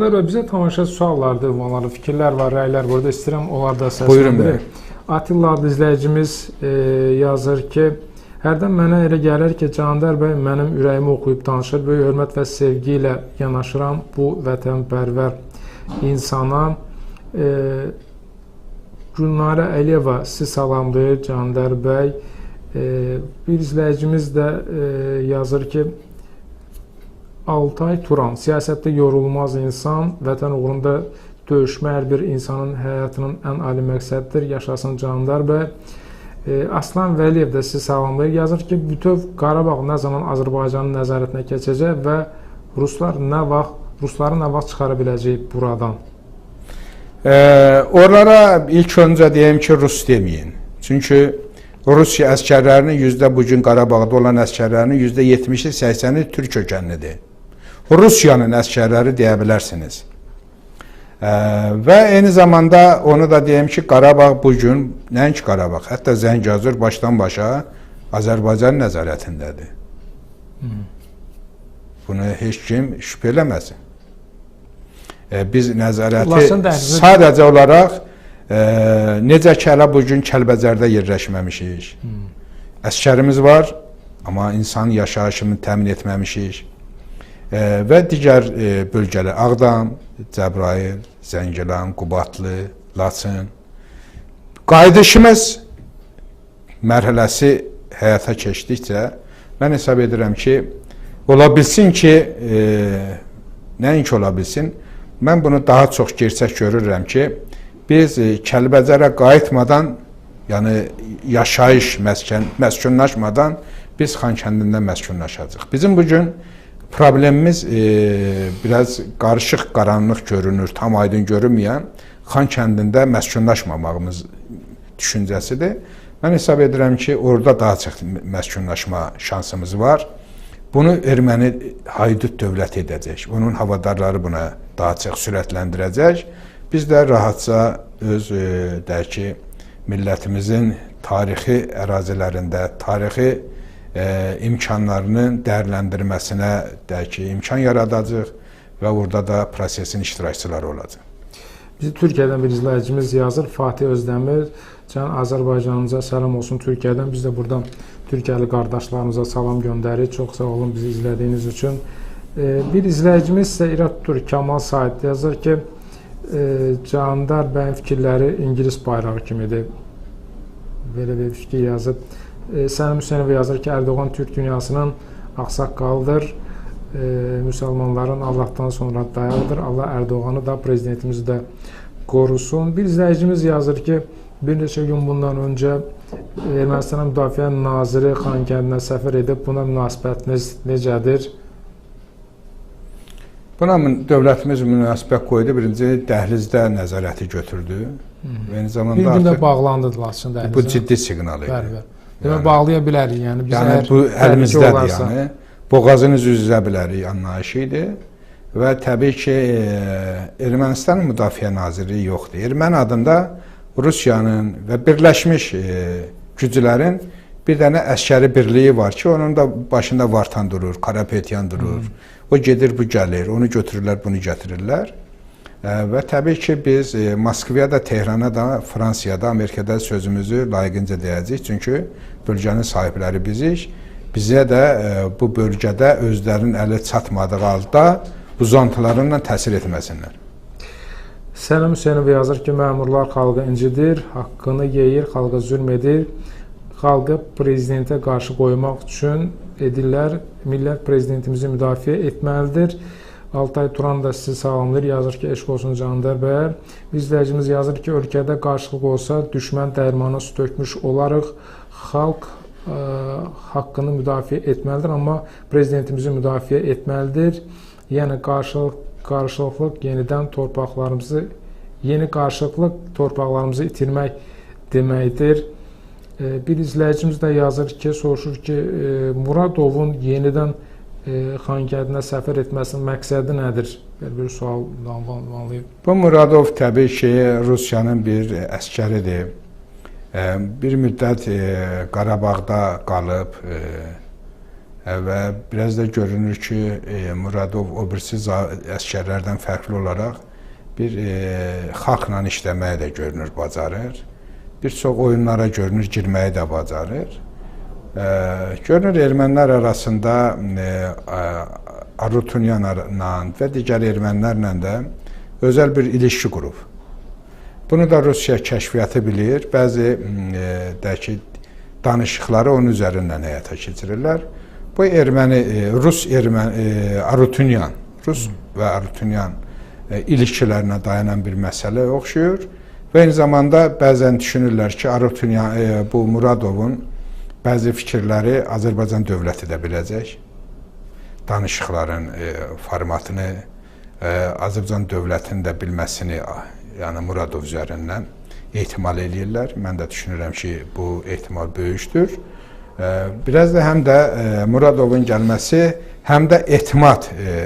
Və bizə tamaşa suallardır, ünvanları, fikirlər var, rəylər burada istəyirəm onlar da Buyurun səsləndirir. Atilla adlı izləyicimiz e, yazır ki, hərdən mənə elə gəlir ki, Candar bəy mənim ürəyimi oxuyub danışır, böyük hörmət və sevgi ilə yanaşıram bu vətənpərvər insana. E, Gülnarə Əliyeva sizi salamlayır Candar bəy. E, bir izləyicimiz də e, yazır ki, Altay Turan, siyasətdə yorulmaz insan, vətən uğrunda döyüşmə bir insanın həyatının ən ali məqsədidir. Yaşasın Candar bəy. E, Aslan Vəliyev də sizi salamlayır. Yazır ki, bütöv Qarabağ nə zaman Azərbaycanın nəzarətinə keçəcək və ruslar nə vaxt rusları nə vaxt çıxara biləcək buradan? Ee, oralara ilk öncə deyim ki, Rus deməyin. Çünki Rusiya əskərlərinin yüzdə bu gün Qarabağda olan əskərlərinin yüzdə 70-i 80-i türk kökənlidir. Rusiyanın əskərləri deyə bilərsiniz. Və eyni zamanda onu da deyim ki, Qarabağ bu gün nəinki Qarabağ, hətta Zəngəzur başdan başa Azərbaycan nəzarətindədir. Bunu heç kim şübhə eləməsin. Biz nəzarəti sadəcə olaraq e, necə ki hələ bu gün Kəlbəcərdə yerləşməmişik. Əskərimiz var, amma insan yaşayışını təmin etməmişik. Və digər e, bölgələr Ağdam, Cəbrayıl, Zəngilan, Qubadlı, Laçın qayıdışımız mərhələsi həyata keçdikcə mən hesab edirəm ki, ola bilsin ki, e, nəinki ola bilsin, mən bunu daha çox gerçək görürəm ki, biz e, Kəlbəcərə qayıtmadan, yəni yaşayış məskən məskunlaşmadan biz Xankəndində məskunlaşacağıq. Bizim bu gün problemimiz e, biraz qarışıq, qaranlıq görünür, tam aydın görünməyən Xan kəndində məskunlaşmamağımız düşüncəsidir. Mən hesab edirəm ki, orada daha çox məskunlaşma şansımız var. Bunu erməni haydut dövlət edəcək. Onun havadarları buna daha çox sürətləndirəcək. Biz də rahatca öz e, deyək ki, millətimizin tarixi ərazilərində, tarixi imkanlarının dəyərləndirməsinə deyək ki, imkan yaradacaq və orada da prosesin iştirakçıları olacaq. Bizi Türkiyədən bir izləyicimiz yazır, Fatih Özdəmir. Can Azərbaycanımıza salam olsun Türkiyədən. Biz də buradan Türkiyəli qardaşlarımıza salam göndəririk. Çox sağ olun bizi izlədiyiniz üçün. E, Bir izləyicimiz isə İrad Tur Kamal Said yazır ki, e, Candar bəyin fikirləri İngilis bayrağı kimidir. Belə bir fikir yazıb. E, Səlim Hüseynov yazır ki, Ərdoğan Türk dünyasının ağsaqqalıdır. E, müsəlmanların Allahdan sonra dayağıdır. Allah Ərdoğanı da prezidentimizi də qorusun. Bir izləyicimiz yazır ki, bir neçə gün bundan öncə Ermənistan Müdafiə Naziri Xankəndinə səfər edib. Buna münasibətiniz necədir? Buna dövlətimiz münasibət qoydu. Birinci dəhlizdə nəzarəti götürdü. Eyni Bir zamanda gündə artıq bağlandı Laçın dəhlizə. bu ciddi siqnal idi. Bəli, bəli. Demək bağlaya bilərik, yəni biz Yəni bu əlimizdədir olarsa- yəni. Boğazını üzə bilərik anlayışı idi. Və təbii ki, e, Ermənistan Müdafiə Naziri yoxdur. Erməni adında Rusiyanın və birləşmiş e, güclərin bir dənə əskəri birliyi var ki, onun da başında Vartan durur, Karapetyan durur. O gedir, bu gəlir, onu götürürlər, bunu gətirirlər. Və təbii ki, biz e, Moskvaya da, Tehrana da, Fransiyada, Amerikada sözümüzü layiqincə deyəcəyik. Çünki bölgənin sahibləri bizik. Bizə də e, bu bölgədə özlərinin əli çatmadığı halda uzantılarıyla təsir etməsinlər. Səlim Hüseynov yazır ki, məmurlar xalqı incidir, haqqını yeyir, xalqa zülm edir. Xalqı prezidentə qarşı qoymaq üçün edirlər. Millət prezidentimizi müdafiə etməlidir. Altay Turan da sizi salamlayır. Yazır ki, eşq olsun Candar bəy. İzləyicimiz yazır ki, ölkədə qarşılıq olsa düşmən dərmanı su tökmüş olarıq. Xalq ə, haqqını müdafiə etməlidir, amma prezidentimizi müdafiə etməlidir. Yəni qarşılıq qarşılıqlı yenidən torpaqlarımızı yeni qarşılıqlı torpaqlarımızı itirmək deməkdir. E, Bir izləyicimiz də yazır ki, soruşur ki, e, Muradovun yenidən e, Xankəndinə səfər etməsinin məqsədi nədir? Belə bir sual ünvanlayıb. Bu Muradov təbii ki, Rusiyanın bir əskəridir. E, Bir müddət e, Qarabağda qalıb, e, E, və biraz da görünür ki, e, Muradov o birisi əsgərlərdən fərqli olaraq bir e, xalqla işləməyi də görünür bacarır. Bir çox oyunlara görünür girməyi də bacarır. E, görünür ermənilər arasında e, Arutunyanla və digər ermənilərlə də özəl bir ilişki qurub. Bunu da Rusiya kəşfiyyatı bilir. Bəzi e, də ki danışıqları onun üzərindən həyata keçirirlər. Bu erməni e, Rus erməni Arutunyan, Rus və Arutunyan ilişkilərinə dayanan bir məsələ oxşuyur və eyni zamanda bəzən düşünürlər ki, Arutunyan bu Muradovun bəzi fikirləri Azərbaycan dövləti də biləcək. Danışıqların e, formatını e, Azərbaycan dövlətinin də bilməsini yəni Muradov üzərindən ehtimal eləyirlər. Mən də düşünürəm ki, bu ehtimal böyükdür. E, Biraz da həm də e, Muradovun gəlməsi, həm də etimad e,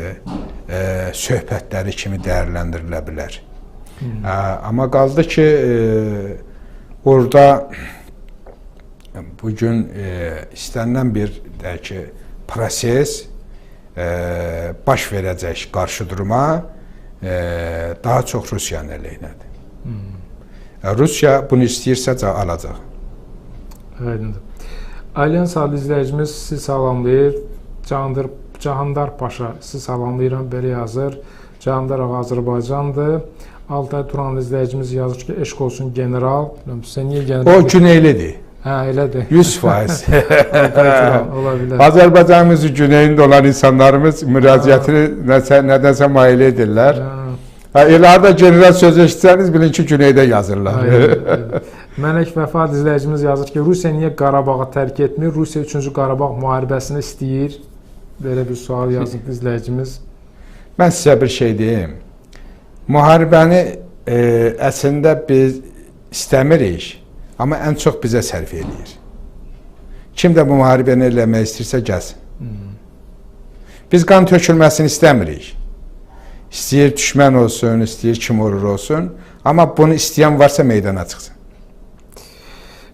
e, söhbətləri kimi dəyərləndirilə bilər. E, Amma qaldı ki, e, orada bu gün e, istənilən bir deyək ki, proses e, baş verəcək qarşı duruma e, daha çox Rusiyanın əleyhinədir. E, Rusiya bunu istəyirsə ca- alacaq. Aydındır. Alyans adlı izləyicimiz sizi salamlayır. Candır Cahandar Paşa sizi salamlayıram. Belə yazır. Cahandar ağa Azərbaycandır. Altay Turan izləyicimiz yazır ki, eşq olsun general. Sən niyə general? O Güneylidir. Hə, elədir. 100%. Altay Turan ola bilər. Azərbaycanımızın güneyində olan insanlarımız müraciətini nəsə nədənsə mail edirlər. Ha, elə harda general söz eşitsəniz bilin ki, güneydə yazırlar. Mələk Vəfad izləyicimiz yazır ki, Rusiya niyə Qarabağı tərk etmir? Rusiya 3-cü Qarabağ müharibəsini istəyir. Belə bir sual yazıb izləyicimiz. Mən sizə bir şey deyim. Müharibəni e, əslində biz istəmirik, amma ən çox bizə sərf eləyir. Kim də bu müharibəni eləmək istəyirsə gəlsin. Biz qan tökülməsini istəmirik. İstəyir düşmən olsun, istəyir kim olur olsun, amma bunu istəyən varsa meydana çıxsın.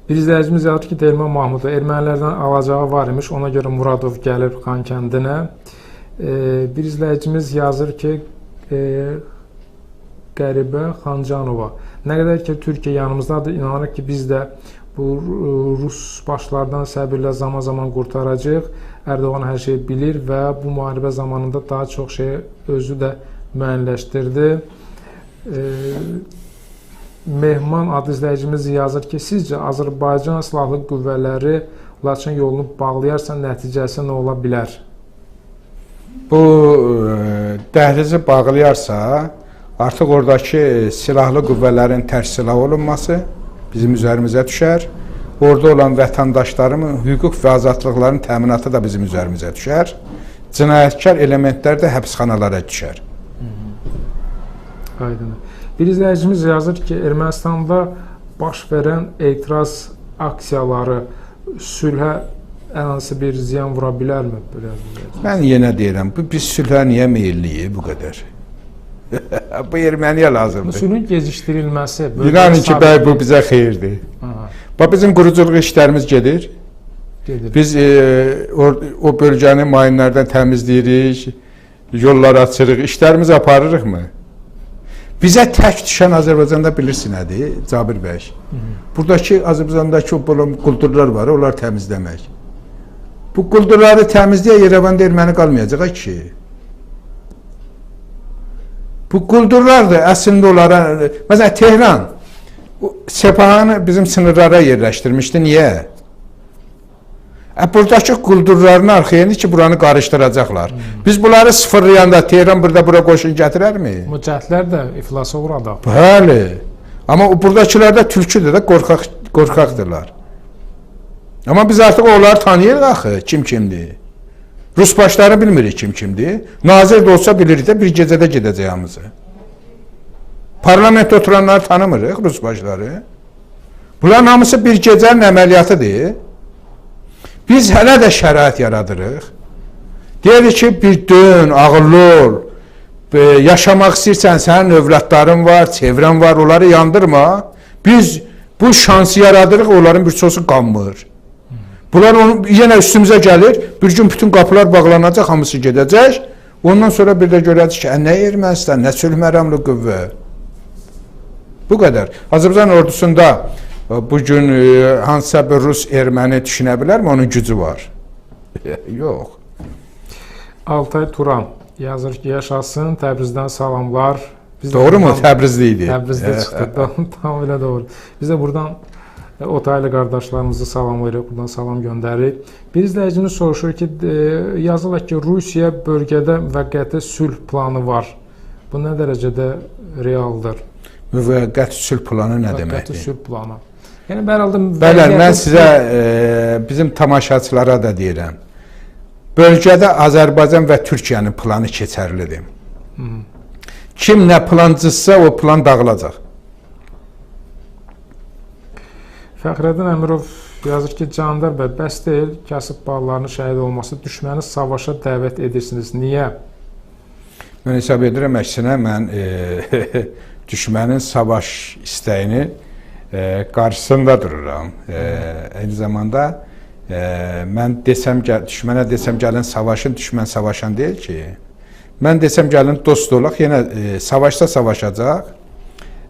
Bir izləyicimiz yazır ki, Telman Mahmudov ermənilərdən alacağı var imiş, ona görə Muradov gəlib Xan kəndinə. E, bir izləyicimiz yazır ki, e, Qəribə Xancanova. Nə qədər ki Türkiyə yanımızdadır, inanırıq ki, biz də bu e, Rus başlardan səbirlə zaman-zaman qurtaracağıq. Ərdoğan hər şeyi bilir və bu müharibə zamanında daha çox şey özü də müəyyənləşdirdi. E, Mehman adlı izləyicimiz yazır ki, sizcə Azərbaycan silahlı qüvvələri Laçın yolunu bağlayarsa nəticəsi nə ola bilər? Bu e, dəhlizi bağlayarsa, artıq oradakı silahlı qüvvələrin tərs silah olunması bizim üzərimizə düşər. Orada olan vətəndaşlarımın hüquq və azadlıqlarının təminatı da bizim üzərimizə düşər. Cinayətkar elementlər də həbsxanalara düşər. Aydın. Bir izləyicimiz yazır ki, Ermənistanda baş verən etiraz aksiyaları sülhə ən hansı bir ziyan vura bilərmi? Mən yenə deyirəm, bu biz sülhə niyə meyilliyik bu qədər? bu erməniyə lazımdır. sülhün gecikdirilməsi. İnanın ki, bəy bu bizə xeyirdir. Bax bizim quruculuq işlərimiz gedir. gedir. Biz e, o, o bölgəni mayınlardan təmizləyirik, yollar açırıq, işlərimizi aparırıqmı? Bizə tək düşən Azərbaycanda bilirsin nədir, Cabir bəy? Buradakı Azərbaycandakı o quldurlar var, onlar təmizləmək. Bu quldurları təmizləyə Yerevanda erməni qalmayacaq ki. Bu quldurlar da əslində onlara, məsələn Tehran o Sepahanı bizim sınırlara yerləşdirmişdi. Niyə? E, buradakı quldurların arxayını ki, buranı qarışdıracaqlar. Biz bunları sıfırlayanda Tehran burada bura qoşun gətirərmi? Mücahidlər də iflasa uğradı. Bəli. Amma buradakılar da tülküdür də, qorxaq qorxaqdırlar. Amma biz artıq onları tanıyırıq axı, kim kimdir. Rus başları bilmirik kim kimdir. Nazir də olsa bilirik də bir gecədə gedəcəyimizi. Parlamentdə oturanları tanımırıq, Rus başları. Bunların hamısı bir gecənin əməliyyatıdır. Biz hələ də şərait yaradırıq. Deyirik ki, bir dön, ağıllı ol. E, yaşamaq istəyirsən, sənin övladların var, çevrən var, onları yandırma. Biz bu şansı yaradırıq, onların bir çoxu qanmır. Bunlar onu yenə üstümüzə gəlir. Bir gün bütün qapılar bağlanacaq, hamısı gedəcək. Ondan sonra bir də görəcək ki, "Ə, nə Ermənistan, nə sülh məramlı qüvvə. Bu qədər. Azərbaycan ordusunda e, bu gün e, hansısa bir rus erməni düşünə bilərmi? Onun gücü var. Yox. Altay Turan yazır ki, yaşasın, Təbrizdən salamlar. Biz Doğru mu? Təbrizli idi. Təbrizdə çıxdı. Tam, tam elə doğru. Biz də buradan Otaylı qardaşlarımızı salamlayırıq, buradan salam göndəririk. Bir izləyicimiz soruşur ki, e, yazırlar ki, Rusiya bölgədə müvəqqəti sülh planı var. Bu nə dərəcədə realdır? Müvəqqət sülh planı nə Müvəqqəti deməkdir? sülh planı. Yəni hər halda Bəli, mən sizə e, bizim tamaşaçılara da deyirəm. Bölgədə Azərbaycan və Türkiyənin planı keçərlidir. Kim nə plancısa o plan dağılacaq. Fəxrəddin Əmirov yazır ki, Candar bəy, bəs deyil, kasıb ballarının şəhid olması düşməni savaşa dəvət edirsiniz. Niyə? Mən hesab edirəm əksinə mən e, düşmənin savaş istəyini e, qarşısında dururam. E, eyni zamanda e, mən desəm düşmənə desəm gəlin savaşın, düşmən savaşan deyil ki. Mən desəm gəlin dost olaq, yenə e, savaşsa savaşacaq.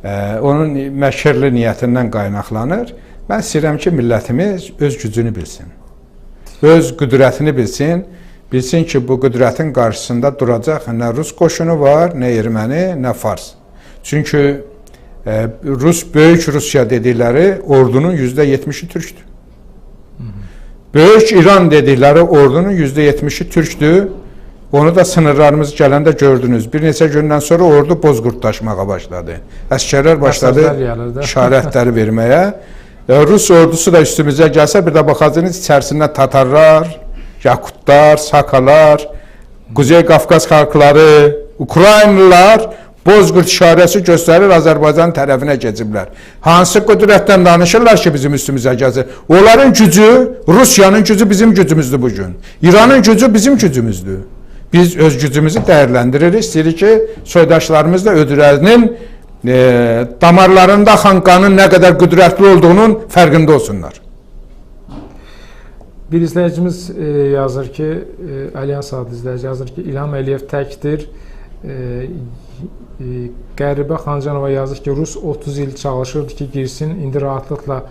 E, onun məşərli niyyətindən qaynaqlanır. Mən istəyirəm ki, millətimiz öz gücünü bilsin. Öz qüdrətini bilsin. Bilsin ki, bu qüdrətin qarşısında duracaq nə rus qoşunu var, nə erməni, nə fars. Çünki e, Rus böyük Rusiya dedikləri ordunun %70-i türkdür. Böyük İran dedikləri ordunun %70-i türkdür. Onu da sınırlarımız gələndə gördünüz. Bir neçə gündən sonra ordu bozqurtlaşmağa başladı. Əskərlər başladı işarətləri verməyə. E, Rus ordusu da üstümüzə gəlsə bir də baxacağınız içərisində Tatarlar, Yakutlar, Sakalar, Kuzey Qafqaz xalqları, Ukraynalılar Bozqurt işarəsi göstərir Azərbaycan tərəfinə keçiblər. Hansı qüdrətdən danışırlar ki, bizim üstümüzə gəlsin? Onların gücü, Rusiyanın gücü bizim gücümüzdür bu gün. İranın gücü bizim gücümüzdür. Biz öz gücümüzü dəyərləndiririk. İstəyirik ki, soydaşlarımız da e, damarlarında xanqanın nə qədər qüdrətli olduğunun fərqində olsunlar. Bir izləyicimiz e, yazır ki, e, Alyans adlı izləyici yazır ki, İlham Əliyev təkdir. E, e, Qəribə Xancanova yazır ki, Rus 30 il çalışırdı ki, girsin, indi rahatlıqla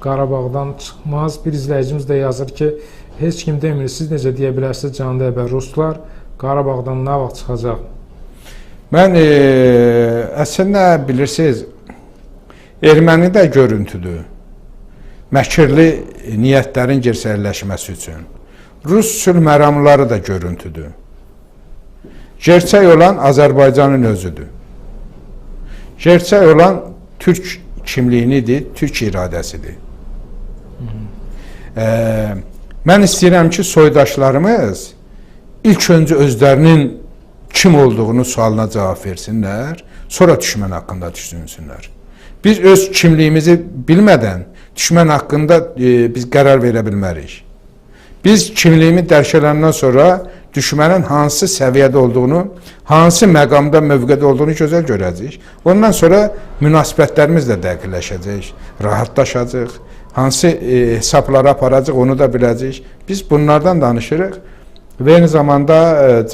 Qarabağdan çıxmaz. Bir izləyicimiz də yazır ki, heç kim demir, siz necə deyə bilərsiniz canlı əbər Ruslar Qarabağdan nə vaxt çıxacaq? Mən e, əslində bilirsiniz, erməni də görüntüdür. Məkirli niyyətlərin gerçəkləşməsi üçün. Rus sülh da görüntüdür. Gerçək olan Azərbaycanın özüdür. Gerçək olan türk kimliyinidir, türk iradəsidir. E, mən istəyirəm ki, soydaşlarımız ilk öncə özlərinin kim olduğunu sualına cavab versinlər, sonra düşmən haqqında düşünsünlər. Biz öz kimliyimizi bilmədən düşmən haqqında e, biz qərar verə bilmərik. Biz kimliyimi dərk edəndən sonra düşmənin hansı səviyyədə olduğunu, hansı məqamda, mövqedə olduğunu gözəl görəcəyik. Ondan sonra münasibətlərimiz də dəqiqləşəcək, rahatlaşacaq. Hansı e, hesablara aparacaq onu da biləcəyik. Biz bunlardan danışırıq və eyni zamanda e,